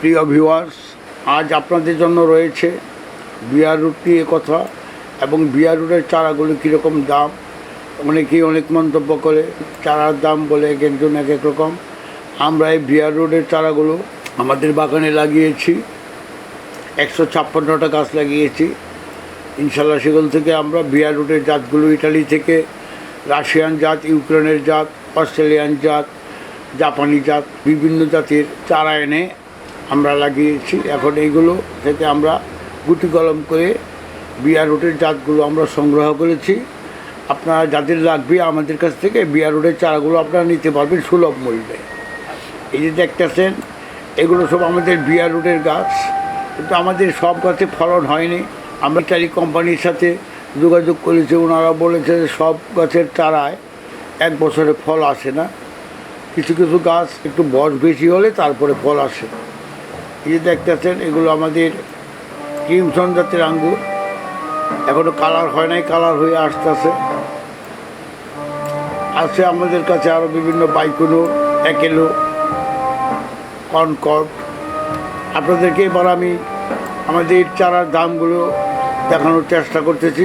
প্রিয় ভিউয়ার্স আজ আপনাদের জন্য রয়েছে বিয়ার রুট নিয়ে কথা এবং বিয়ার রুটের চারাগুলো কীরকম দাম? অনেকেই অনেক মন্তব্য করে, চারার দাম বলে এক একজন এক এক রকম। আমরা এই বিয়ার রোডের চারাগুলো আমাদের বাগানে লাগিয়েছি। একশো ছাপ্পান্নটা গাছ লাগিয়েছি। ইনশাল্লাহ সেগুলো থেকে আমরা বিয়ার রুটের জাতগুলো, ইটালি থেকে রাশিয়ান জাত, ইউক্রেনের জাত, অস্ট্রেলিয়ান জাত, জাপানি জাত, বিভিন্ন জাতের চারা এনে আমরা লাগিয়েছি। এখন এইগুলো থেকে আমরা গুটি কলম করে বিয়ার রুটের জাতগুলো আমরা সংগ্রহ করেছি। আপনারা যাদের লাগবে আমাদের কাছ থেকে বিয়ার রুটের চারাগুলো আপনারা নিতে পারবেন সুলভ মূল্যে। এই যে দেখতেছেন, এগুলো সব আমাদের বিয়ার রুটের গাছ। কিন্তু আমাদের সব গাছে ফলন হয়নি। আমরা ইটালি কোম্পানির সাথে যোগাযোগ করেছি, ওনারা বলেছে যে সব গাছের চারায় এক বছরে ফল আসে না। কিছু কিছু গাছ একটু বয়স বেশি হলে তারপরে ফল আসে। এই যে দেখতেছেন, এগুলো আমাদের ক্রিমসন জাতের আঙ্গুর। এখনও কালার হয় নাই, কালার হয়ে আসতেছে। আছে আমাদের কাছে আরও বিভিন্ন বাইকুলো, একেলো, কনকর্ড। আপনাদেরকে এবার আমি আমাদের চারার দামগুলো দেখানোর চেষ্টা করতেছি।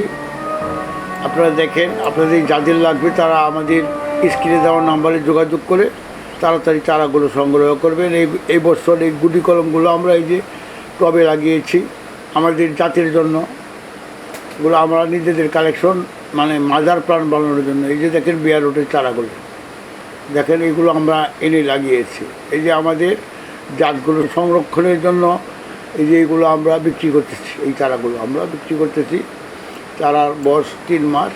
আপনারা দেখেন, আপনাদের যাদের লাগবে তারা আমাদের স্ক্রিনে দেওয়া নাম্বারে যোগাযোগ করে তাড়াতাড়ি চারাগুলো সংগ্রহ করবেন। এই এই বছর এই গুটি কলমগুলো আমরা এই যে টবে লাগিয়েছি, আমাদের জাতির জন্য। এগুলো আমরা নিজেদের কালেকশন মানে মাজার প্রাণ বানানোর জন্য। এই যে দেখেন বিয়ার রোডের চারাগুলো। দেখেন এগুলো আমরা এনে লাগিয়েছি। এই যে আমাদের জাতগুলো সংরক্ষণের জন্য এই যে এগুলো আমরা বিক্রি করতেছি, এই চারাগুলো আমরা বিক্রি করতেছি। চারার বয়স তিন মাস।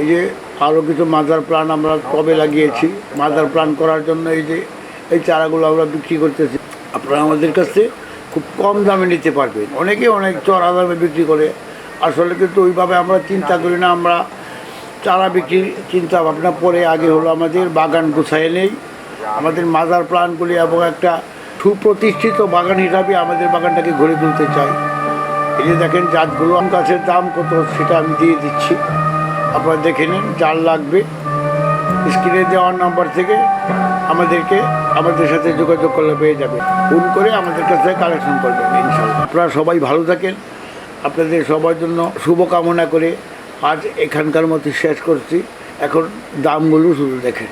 এই যে আরও কিছু মাদার প্লান আমরা কবে লাগিয়েছি। মাদার প্লান করার জন্য এই যে, এই চারাগুলো আমরা বিক্রি করতেছি। আপনারা আমাদের কাছে খুব কম দামে নিতে পারবেন। অনেকে অনেক চড়া দামে বিক্রি করে। আসলে কিন্তু ওইভাবে আমরা চিন্তা করি না, আমরা চারা বিক্রির চিন্তা ভাবনা পরে আগে হলো আমাদের বাগান গুছায় নেই। আমাদের মাদার প্লানগুলি এবং একটা সুপ্রতিষ্ঠিত বাগান হিসাবে আমাদের বাগানটাকে গড়ে তুলতে চাই। এই যে দেখেন জাতগুলো, আম গাছের দাম কত সেটা আমি দিয়ে দিচ্ছি। আপনারা দেখে নিন যার লাগবে। স্ক্রিনে দেওয়ার নাম্বার থেকে আমাদেরকে, আমাদের সাথে যোগাযোগ করলে পেয়ে যাবে। ফোন করে আমাদের কাছে কালেকশন করবেন, ইনশাল্লাহ। আপনারা সবাই ভালো থাকেন। আপনাদের সবার জন্য শুভকামনা করে আজ এখানকার মতো শেষ করছি। এখন দামগুলো শুধু দেখেন।